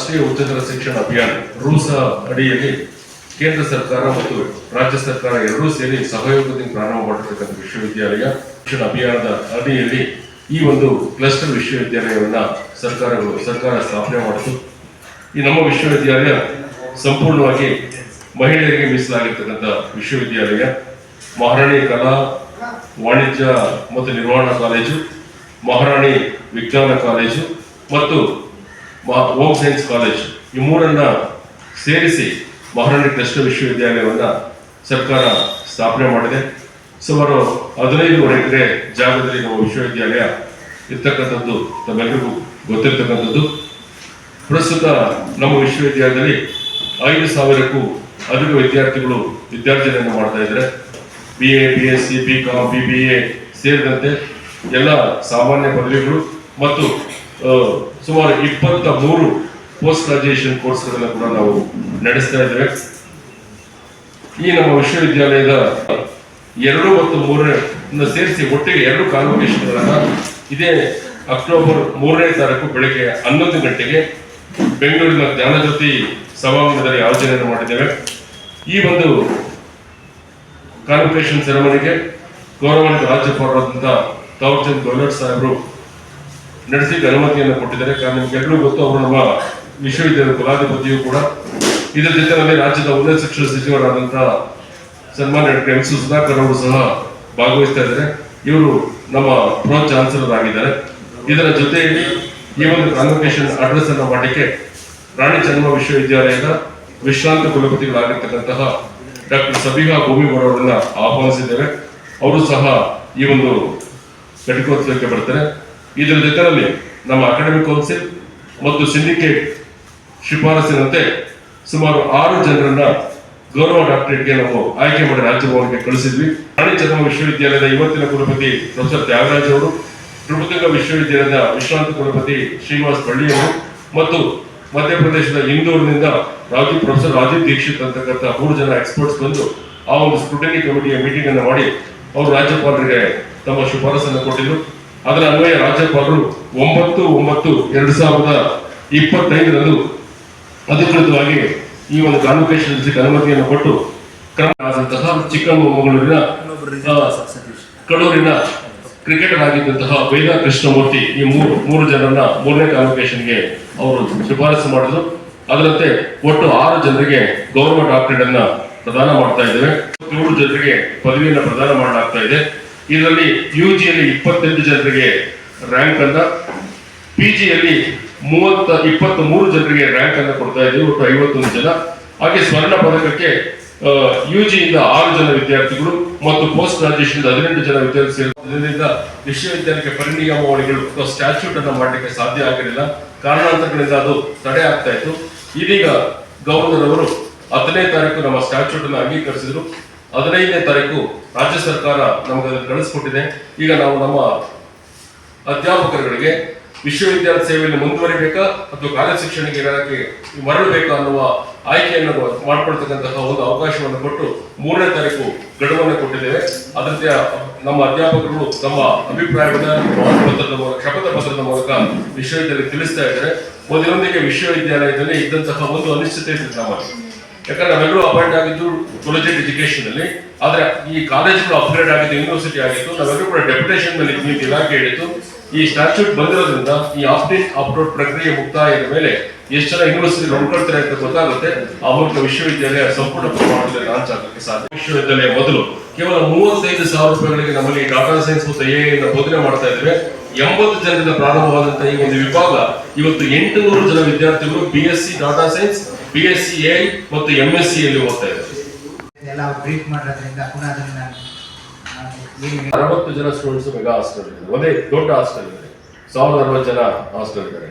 ರಾಷ್ಟ್ರೀಯ ಉಚ್ಚತರ ಶಿಕ್ಷಣ ಅಭಿಯಾನ ರೂಲ್ಸ್ ಅಡಿಯಲ್ಲಿ ಕೇಂದ್ರ ಸರ್ಕಾರ ಮತ್ತು ರಾಜ್ಯ ಸರ್ಕಾರ ಎರಡೂ ಸೇರಿ ಸಹಯೋಗದಿಂದ ಪ್ರಾರಂಭ ಮಾಡಿರ್ತಕ್ಕಂಥ ವಿಶ್ವವಿದ್ಯಾಲಯ ಶಿಕ್ಷಣ ಅಭಿಯಾನದ ಅಡಿಯಲ್ಲಿ ಈ ಒಂದು ಕ್ಲಸ್ಟರ್ ವಿಶ್ವವಿದ್ಯಾಲಯವನ್ನ ಸರ್ಕಾರಗಳು, ಸರ್ಕಾರ ಸ್ಥಾಪನೆ ಮಾಡಿತು. ಈ ನಮ್ಮ ವಿಶ್ವವಿದ್ಯಾಲಯ ಸಂಪೂರ್ಣವಾಗಿ ಮಹಿಳೆಯರಿಗೆ ಮೀಸಲಾಗಿರ್ತಕ್ಕಂಥ ವಿಶ್ವವಿದ್ಯಾಲಯ, ಮಹಾರಾಣಿ ಕಲಾ, ವಾಣಿಜ್ಯ ಮತ್ತು ನಿರ್ವಹಣಾ ಕಾಲೇಜು, ಮಹಾರಾಣಿ ವಿಜ್ಞಾನ ಕಾಲೇಜು ಮತ್ತು ಹೋಮ್ ಸೈನ್ಸ್ ಕಾಲೇಜ್ ಈ ಮೂರನ್ನ ಸೇರಿಸಿ ಮಹಾರಾಣಿ ಕೃಷ್ಣ ವಿಶ್ವವಿದ್ಯಾಲಯವನ್ನು ಸರ್ಕಾರ ಸ್ಥಾಪನೆ ಮಾಡಿದೆ. ಸುಮಾರು ಹದಿನೈದುವರೆ ಎಕರೆ ಜಾಗದಲ್ಲಿ ನಮ್ಮ ವಿಶ್ವವಿದ್ಯಾಲಯ ಇರ್ತಕ್ಕಂಥದ್ದು ತಮ್ಮೆಲ್ಲರಿಗೂ ಗೊತ್ತಿರ್ತಕ್ಕಂಥದ್ದು. ಪ್ರಸ್ತುತ ನಮ್ಮ ವಿಶ್ವವಿದ್ಯಾಲಯದಲ್ಲಿ ಐದು ಸಾವಿರಕ್ಕೂ ಅಧಿಕ ವಿದ್ಯಾರ್ಥಿಗಳು ವಿದ್ಯಾರ್ಜನೆಯನ್ನು ಮಾಡ್ತಾ ಇದ್ದಾರೆ. B A B S C B com B B A ಸೇರಿದಂತೆ ಎಲ್ಲ ಸಾಮಾನ್ಯ ಪದವಿಗಳು ಮತ್ತು ಸುಮಾರು ಇಪ್ಪತ್ತ ಮೂರು ಪೋಸ್ಟ್ ಗ್ರಾಜುಯೇಷನ್ ಕೋರ್ಸ್ಗಳನ್ನ ಕೂಡ ನಾವು ನಡೆಸ್ತಾ ಇದ್ದೇವೆ. ಈ ನಮ್ಮ ವಿಶ್ವವಿದ್ಯಾಲಯದ ಎರಡು ಮತ್ತು ಮೂರನೇ ಸೇರಿಸಿ ಒಟ್ಟಿಗೆ ಎರಡು ಕಾನ್ವೊಕೇಶನ್ಗಳನ್ನ ಇದೇ ಅಕ್ಟೋಬರ್ ಮೂರನೇ ತಾರೀಕು ಬೆಳಗ್ಗೆ ಹನ್ನೊಂದು ಗಂಟೆಗೆ ಬೆಂಗಳೂರಿನ ಜ್ಞಾನಜ್ಯೋತಿ ಸಭಾಂಗಣದಲ್ಲಿ ಆಯೋಜನೆಯನ್ನು ಮಾಡಿದ್ದೇವೆ. ಈ ಒಂದು ಕಾನ್ವೊಕೇಶನ್ ಸೆರೆಮನಿಗೆ ಗೌರವಾನ್ವಿತ ರಾಜ್ಯಪಾಲರಾದಂಥ ತಾವರ್ಚಂದ್ ಗೆಹ್ಲೋಟ್ ಸಾಹೇಬರು ನಡೆಸಿ ಅನುಮತಿಯನ್ನು ಕೊಟ್ಟಿದ್ದಾರೆ. ಕಾರಣ ನಿಮ್ಗೆಲ್ಲರೂ ಗೊತ್ತು, ಅವರು ನಮ್ಮ ವಿಶ್ವವಿದ್ಯಾಲಯದ ಕುಲಾಧಿಪತಿಯು ಕೂಡ ಇದರ ಜೊತೆಯಲ್ಲಿ ರಾಜ್ಯದ ಉನ್ನತ ಶಿಕ್ಷಣ ಸಚಿವರಾದಂತಹ ಸನ್ಮಾನ್ಯ ಡಾಕ್ಟರ್ ಎಂ ಸುಧಾಕರ್ ಅವರು ಸಹ ಭಾಗವಹಿಸ್ತಾ ಇದ್ದಾರೆ. ಇವರು ನಮ್ಮ ಪ್ರೋ ಚಾನ್ಸಲರ್ ಆಗಿದ್ದಾರೆ. ಇದರ ಜೊತೆಯಲ್ಲಿ ಈ ಒಂದು ಕಾನ್ವೊಕೇಶನ್ ಅಡ್ರೆಸ್ ಅನ್ನು ಮಾಡಲಿಕ್ಕೆ ರಾಣಿ ಚನ್ನಮ್ಮ ವಿಶ್ವವಿದ್ಯಾಲಯದ ವಿಶ್ರಾಂತ ಕುಲಪತಿಗಳಾಗಿರ್ತಕ್ಕಂತಹ ಡಾಕ್ಟರ್ ಸಬಿಹಾ ಭೂಮಿಗೌಡ ಅವರನ್ನ ಆಹ್ವಾನಿಸಿದ್ದೇವೆ. ಅವರು ಸಹ ಈ ಒಂದು ಘಟಿಕೋತ್ಸವಕ್ಕೆ ಬರ್ತಾರೆ. ಇದರ ಜೊತೆಯಲ್ಲಿ ನಮ್ಮ ಅಕಾಡೆಮಿಕ್ ಕೌನ್ಸಿಲ್ ಮತ್ತು ಸಿಂಡಿಕೇಟ್ ಶಿಫಾರಸಿನಂತೆ ಸುಮಾರು ಆರು ಜನರನ್ನ ಗೌರವ ಡಾಕ್ಟರೇಟ್ಗೆ ನಾವು ಆಯ್ಕೆ ಮಾಡಿ ರಾಜ್ಯಭವನಕ್ಕೆ ಕಳಿಸಿದ್ವಿ. ಚಂದ್ರ ವಿಶ್ವವಿದ್ಯಾಲಯದ ಇವತ್ತಿನ ಕುಲಪತಿ ಪ್ರೊಫೆಸರ್ ತ್ಯಾಗರಾಜ್ ಅವರು ಪ್ರಬುದ್ಧ ವಿಶ್ವವಿದ್ಯಾಲಯದ ವಿಶ್ರಾಂತ ಕುಲಪತಿ ಶ್ರೀನಿವಾಸ್ ಬಳ್ಳಿಯವರು ಮತ್ತು ಮಧ್ಯಪ್ರದೇಶದ ಇಂದೂರಿನಿಂದ ರಾಜೀವ್ ಪ್ರೊಫೆಸರ್ ರಾಜೀವ್ ದೀಕ್ಷಿತ್ ಅಂತಕ್ಕಂಥ ಮೂರು ಜನ ಎಕ್ಸ್ಪರ್ಟ್ಸ್ ಬಂದು ಆ ಒಂದು ಸ್ಕ್ರೂಟನಿ ಕಮಿಟಿಯ ಮೀಟಿಂಗ್ ಅನ್ನು ಮಾಡಿ ಅವರು ರಾಜ್ಯಪಾಲರಿಗೆ ತಮ್ಮ ಶಿಫಾರಸನ್ನು ಕೊಟ್ಟಿದ್ರು. ಅದರ ಅನ್ವಯ ರಾಜ್ಯಪಾಲರು ಒಂಬತ್ತು ಒಂಬತ್ತು ಎರಡು ಸಾವಿರದ ಇಪ್ಪತ್ತೈದರಂದು ಅಧಿಕೃತವಾಗಿ ಈ ಒಂದು ಕಾನ್ವೊಕೇಶನ್ ಅನುಮತಿಯನ್ನು ಕೊಟ್ಟು ಕ್ರಮ ಆದಂತಹ ಚಿಕ್ಕಮಗಳೂರಿನ ಕಡೂರಿನ ಕ್ರಿಕೆಟರ್ ಆಗಿದ್ದಂತಹ ವೇದ ಕೃಷ್ಣಮೂರ್ತಿ ಈ ಮೂರು ಮೂರು ಜನರನ್ನ ಮೂರನೇ ಕಾನ್ವೊಕೇಶನ್ಗೆ ಅವರು ಶಿಫಾರಸು ಮಾಡಿದ್ರು. ಅದರಂತೆ ಒಟ್ಟು ಆರು ಜನರಿಗೆ ಗೌರವ ಡಾಕ್ಟರೇಟ್ ಅನ್ನ ಪ್ರದಾನ ಮಾಡ್ತಾ ಇದ್ದೇವೆ. ಏಳು ಜನರಿಗೆ ಪದವಿಯನ್ನು ಪ್ರದಾನ ಮಾಡಲಾಗ್ತಾ ಇದೆ. ಇದರಲ್ಲಿ ಯು ಜಿಯಲ್ಲಿ ಇಪ್ಪತ್ತೆಂಟು ಜನರಿಗೆ ರ್ಯಾಂಕ್ ಅನ್ನ ಪಿ ಜಿಯಲ್ಲಿ ಮೂವತ್ತ ಇಪ್ಪತ್ತ್ ಮೂರು ಜನರಿಗೆ ರ್ಯಾಂಕ್ ಅನ್ನು ಕೊಡ್ತಾ ಇದ್ದೀವಿ, ಒಟ್ಟು ಐವತ್ತೊಂದು ಜನ. ಹಾಗೆ ಸ್ವರ್ಣ ಪದಕಕ್ಕೆ ಯು ಜಿಯಿಂದ ಆರು ಜನ ವಿದ್ಯಾರ್ಥಿಗಳು ಮತ್ತು ಪೋಸ್ಟ್ ಗ್ರಾಜುಯೇಷನ್ ಹದಿನೆಂಟು ಜನ ವಿದ್ಯಾರ್ಥಿ ಇದರಿಂದ ವಿಶ್ವವಿದ್ಯಾಲಯಕ್ಕೆ ಪರಿಣಿಯಮಾವಳಿಗಳು ಅಥವಾ ಸ್ಟ್ಯಾಚ್ಯೂಟ್ ಅನ್ನು ಮಾಡಲಿಕ್ಕೆ ಸಾಧ್ಯ ಆಗಿರಲಿಲ್ಲ ಕಾರಣಾಂತರಗಳಿಂದ ಅದು ತಡೆ ಆಗ್ತಾ ಇತ್ತು. ಇದೀಗ ಗವರ್ನರ್ ಅವರು ಹತ್ತನೇ ತಾರೀಕು ನಮ್ಮ ಸ್ಟ್ಯಾಚ್ಯೂಟ್ ಅನ್ನು ಅಂಗೀಕರಿಸಿದ್ರು. ಹದಿನೈದನೇ ತಾರೀಕು ರಾಜ್ಯ ಸರ್ಕಾರ ನಮಗೆ ಕಳಿಸ್ಕೊಟ್ಟಿದೆ. ಈಗ ನಾವು ನಮ್ಮ ಅಧ್ಯಾಪಕರುಗಳಿಗೆ ವಿಶ್ವವಿದ್ಯಾಲಯ ಸೇವೆಯಲ್ಲಿ ಮುಂದುವರಿಬೇಕಾ ಅಥವಾ ಕಾಲೇಜ್ ಶಿಕ್ಷಣಕ್ಕೆ ಇರೋಕ್ಕೆ ಮರಳಬೇಕಾ ಅನ್ನುವ ಆಯ್ಕೆಯನ್ನು ಮಾಡ್ಕೊಳ್ತಕ್ಕಂತಹ ಒಂದು ಅವಕಾಶವನ್ನು ಕೊಟ್ಟು ಮೂರನೇ ತಾರೀಕು ಗಡುವನ್ನು ಕೊಟ್ಟಿದ್ದೇವೆ. ಅದರಂತೆ ನಮ್ಮ ಅಧ್ಯಾಪಕರು ತಮ್ಮ ಅಭಿಪ್ರಾಯವನ್ನು ಮೂಲಕ ಶಪಥ ಪತ್ರದ ಮೂಲಕ ವಿಶ್ವವಿದ್ಯಾಲಯ ತಿಳಿಸ್ತಾ ಇದ್ದಾರೆ. ಮೊದಲೊಂದಿಗೆ ವಿಶ್ವವಿದ್ಯಾಲಯದಲ್ಲಿ ಇದ್ದಂತಹ ಒಂದು ಅನಿಶ್ಚಿತತೆ ಇದೆ ನಮ್ಮಲ್ಲಿ. ಯಾಕಂದ್ರೆ ನಾವೆಲ್ಲರೂ ಅಪಾಯಿಂಟ್ ಆಗಿದ್ದು ಕೊಲೆಜೆಟ್ ಎಜುಕೇಶನ್ ಅಲ್ಲಿ. ಆದ್ರೆ ಈ ಕಾಲೇಜುಗಳು ಅಪ್ಗ್ರೇಡ್ ಆಗಿದ್ದು ಯೂನಿವರ್ಸಿಟಿ ಆಗಿತ್ತು ನಾವೆಲ್ಲರೂ ಕೂಡ ಡೆಪ್ಯುಟೇಷನ್ ಮೇಲೆ ಅಂತ ಇಲಾಖೆ ಹೇಳಿತ್ತು ಈ ಸ್ಟ್ಯಾಚ್ಯೂಟ್ ಬಂದಿರೋದ್ರಿಂದ ಈ ಆಫ್ಲೈನ್ ಅಪ್ಲೋಡ್ ಪ್ರಕ್ರಿಯೆ ಮುಕ್ತಾಯದ ಮೇಲೆ ಎಷ್ಟು ಜನ ಯೂನಿವರ್ಸಿಟಿ ನೋಡ್ಕೊಳ್ತಾರೆ ಅಂತ ಗೊತ್ತಾಗುತ್ತೆ. ಆ ಮೂಲಕ ವಿಶ್ವವಿದ್ಯಾಲಯ ಸಂಪೂರ್ಣ ಪ್ರಮಾಣದಲ್ಲಿ ಲಾಂಚ್ ಆಗಲಿಕ್ಕೆ ಸಾಧ್ಯ. ವಿಶ್ವವಿದ್ಯಾಲಯ ಮೊದಲು ಕೇವಲ ಮೂವತ್ತೈದು ಸಾವಿರ ರೂಪಾಯಿಗಳಿಗೆ ನಮ್ಮಲ್ಲಿ ಡಾಟಾ ಸೈನ್ಸ್ ಮತ್ತು ಎ ಬೋಧನೆ ಮಾಡ್ತಾ ಇದ್ದೇವೆ. ಎಂಬತ್ತು ಜನರಿಂದ ಪ್ರಾರಂಭವಾದಂತಹ ಈ ಒಂದು ವಿಭಾಗ, ಇವತ್ತು ಎಂಟುನೂರು ಜನ ವಿದ್ಯಾರ್ಥಿಗಳು B S C data science B S C A ಮತ್ತು ಎಂ ಎಸ್ ಸಿ ಅಲ್ಲಿ ಓದ್ತಾ ಇದ್ದಾರೆ. ಎಲ್ಲ ಬ್ರೀಫ್ ಮಾಡೋದ್ರಿಂದ ಪುನಃ ಅದನ್ನ ನಾನು ಅರವತ್ತು ಜನ ಸ್ಟೂಡೆಂಟ್ಸ್ ಮೆಗಾ ಹಾಸ್ಟೆಲ್ ಇದೆ ಒಂದೇ ದೊಡ್ಡ ಹಾಸ್ಟೆಲ್ ಇದೆ ಸಾವಿರದ ಅರವತ್ತು ಜನ ಹಾಸ್ಟೆಲ್ ಇದ್ದಾರೆ.